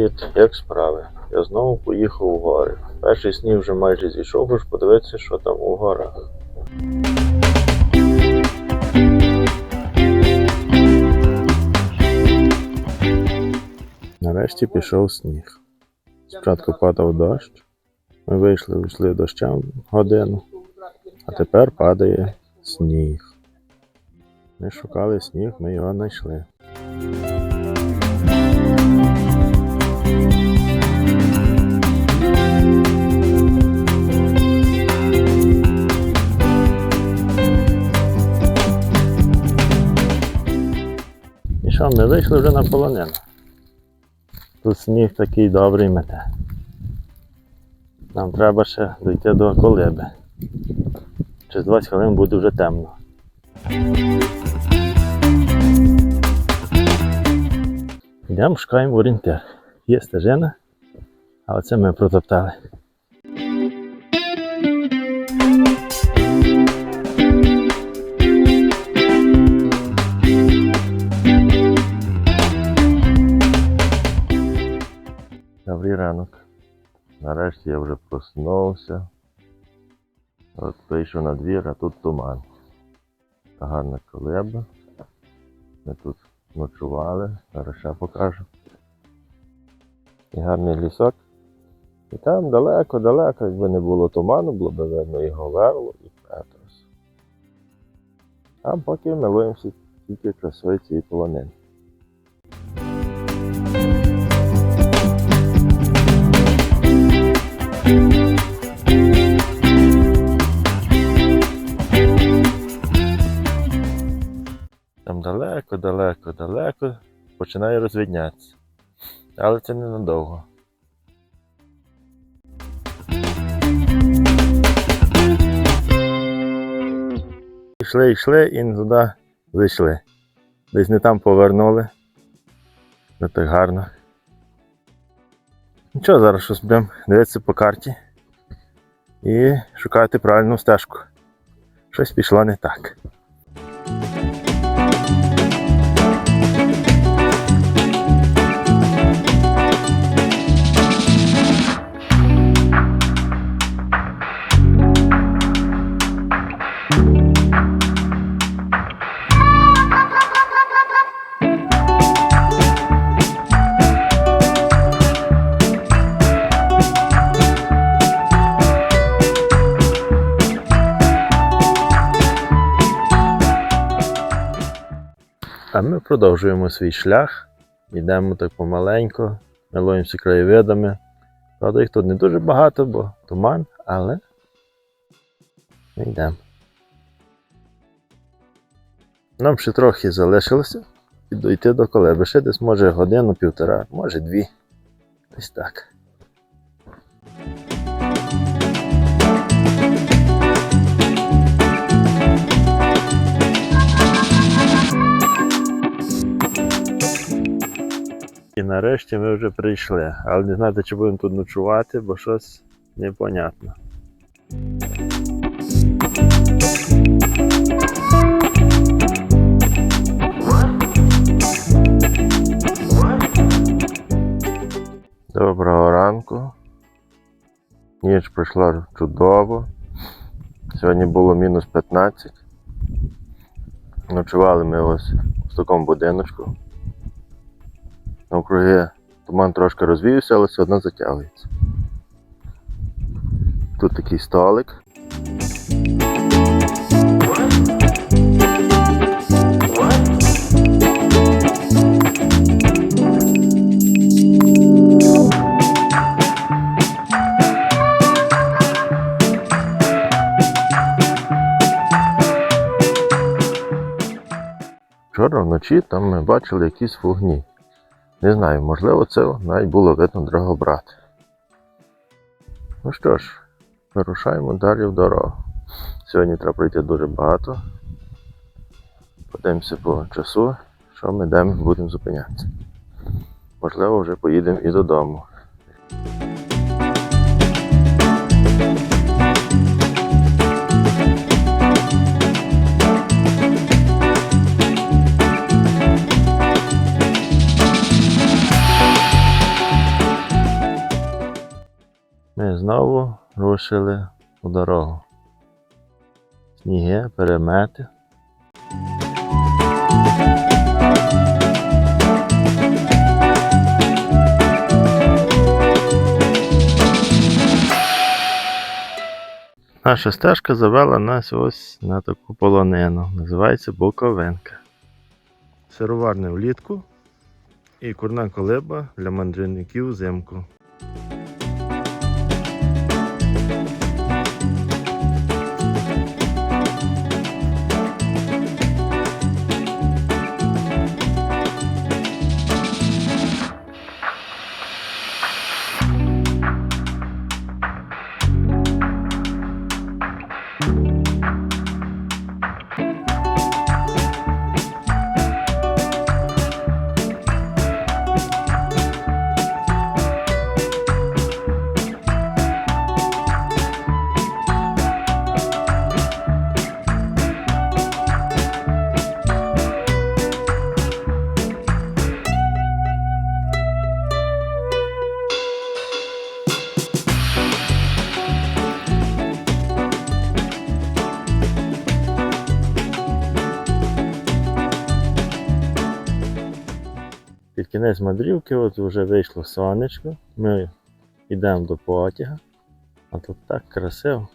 Привіт, як справи? Я знову поїхав у гори. Перший сніг вже майже зійшов, хоч подивитися, що там у горах. Нарешті пішов сніг. Спочатку падав дощ. Ми вийшли, вийшли дощем годину, а тепер падає сніг. Ми шукали сніг, ми його знайшли. Вийшли вже на полонину. Тут сніг такий добрий мете. Нам треба ще дійти до колиби. Через 20 хвилин буде вже темно. Йдемо, шукаємо орієнтир. Є стежина, а оце ми протоптали. Добрий ранок. Нарешті я вже проснувся. От вийшов на двір, а тут туман. Гарна колеба. Ми тут ночували, ще покажу. І гарний лісок. І там далеко-далеко, якби не було туману, було б видно і Говерло, і Петрос. А поки милуємося тільки красою цієї полонини. Далеко, далеко, далеко починає розвіднятися. Але це ненадовго. Йшли, йшли і не туди зайшли. Десь не там повернули. Не так гарно. Нічого, зараз щось будемо дивитися по карті і шукати правильну стежку. Щось пішло не так. А ми продовжуємо свій шлях. Йдемо так помаленько, милуємося краєвидами. Правда, їх тут не дуже багато, бо туман, але ми йдемо. Нам ще трохи залишилося і дойти до колеби. Ще десь може годину, півтора, може дві. Десь так. Нарешті ми вже прийшли, але не знаю, чи будемо тут ночувати, бо щось непонятно. Доброго ранку. Ніч пройшла чудово. Сьогодні було мінус 15. Ночували ми ось в такому будиночку. Навкруги туман трошки розвіявся, але все одно затягується. Тут такий столик. Вчора вночі там ми бачили якісь вогні. Не знаю, можливо, це навіть було видно Драгобрат. Ну що ж, вирушаємо далі в дорогу. Сьогодні треба пройти дуже багато. Подивимося по часу, що ми будемо зупинятися. Можливо, вже поїдемо і додому. Знову рушили у дорогу. Сніги, перемети. Наша стежка завела нас ось на таку полонину. Називається Буковинка. Сироварне влітку і курна колиба для мандрівників взимку. Кінець мандрівки от вже вийшло сонечко. Ми йдемо до потяга. А тут так красиво.